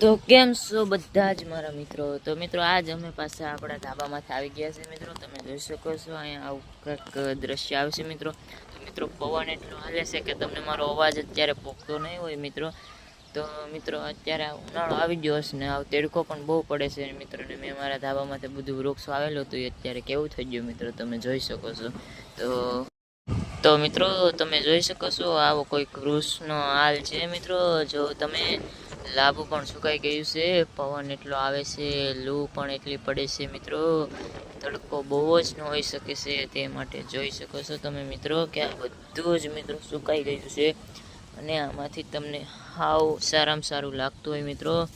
તો કેમ છો બધા જ મારા મિત્રો? તો મિત્રો, આજ અમે પાછા આપણા ધાબામાંથી આવી ગયા છે. મિત્રો, તમે જોઈ શકો છો, અહીંયા આવું કંઈક દ્રશ્ય આવશે, મિત્રો. તો મિત્રો, પવન એટલો હાલે છે કે તમને મારો અવાજ અત્યારે પોખતો નહીં હોય, મિત્રો. તો મિત્રો, અત્યારે ઉનાળો આવી ગયો છે ને આવો તેડકો પણ બહુ પડે છે. મિત્રોને મેં મારા ધાબામાંથી બધું વૃક્ષો આવેલું હતું, એ અત્યારે કેવું થઈ ગયું, મિત્રો, તમે જોઈ શકો છો. તો તો મિત્રો, તમે જોઈ શકો છો, આવો કોઈક વૃક્ષનો હાલ છે, મિત્રો. જો તમે લાંબુ પણ સુકાઈ ગયું છે. પવન એટલો આવે છે, લૂ પણ એટલી પડે છે મિત્રો. તડકો બહુ જ ન હોઈ શકે છે તે માટે જોઈ શકો છો તમે મિત્રો કે આ બધું જ મિત્રો સુકાઈ ગયું છે. અને આમાંથી તમને હાવ સારામાં સારું લાગતું હોય મિત્રો.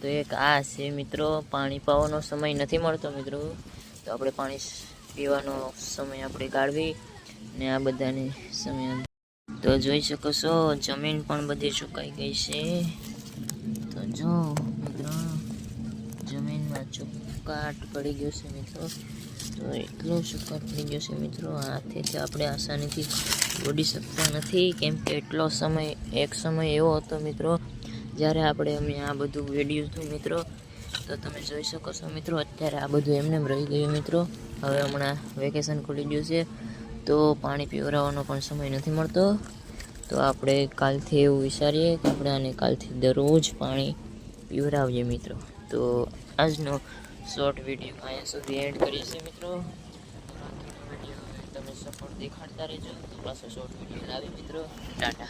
તો એક આ છે મિત્રો, પાણી પાવાનો સમય નથી મળતો મિત્રો. તો આપણે પાણી પીવાનો સમય આપણે ગાળવી ને આ બધાની સમય તો જોઈ શકો છો, જમીન પણ બધી સુકાઈ ગઈ છે. તો જો, મિત્રો, જમીનમાં ચુકાટ પડી ગયો છે, મિત્રો. તો એટલો સુકાટ પડી ગયો છે, મિત્રો હાથેથી આપણે આસાનીથી દોડી શકતા નથી. કેમ કે એટલો સમય, એક સમય એવો હતો, મિત્રો, જ્યારે આપણે અમે આ બધું વેડ્યું હતું મિત્રો. તો તમે જોઈ શકો છો, મિત્રો, અત્યારે આ બધું એમને એમ રહી ગયું, મિત્રો. હવે હમણાં વેકેશન ખુલી ગયું છે. તો પાણી પીવરાવવાનો પણ સમય નથી મળતો. તો આપણે કાલથી એવું વિચારીએ કે આપણે આને કાલથી દરરોજ પાણી પીવડાવીએ મિત્રો. તો આજનો શોર્ટ વીડિયો અહીંયા સુધી એન્ડ કરીએ છીએ મિત્રો. તમે સપોર્ટ દેખાડતા રહેજો. તો પાછો શોર્ટ વીડિયો લાવી મિત્રો. ટાટા.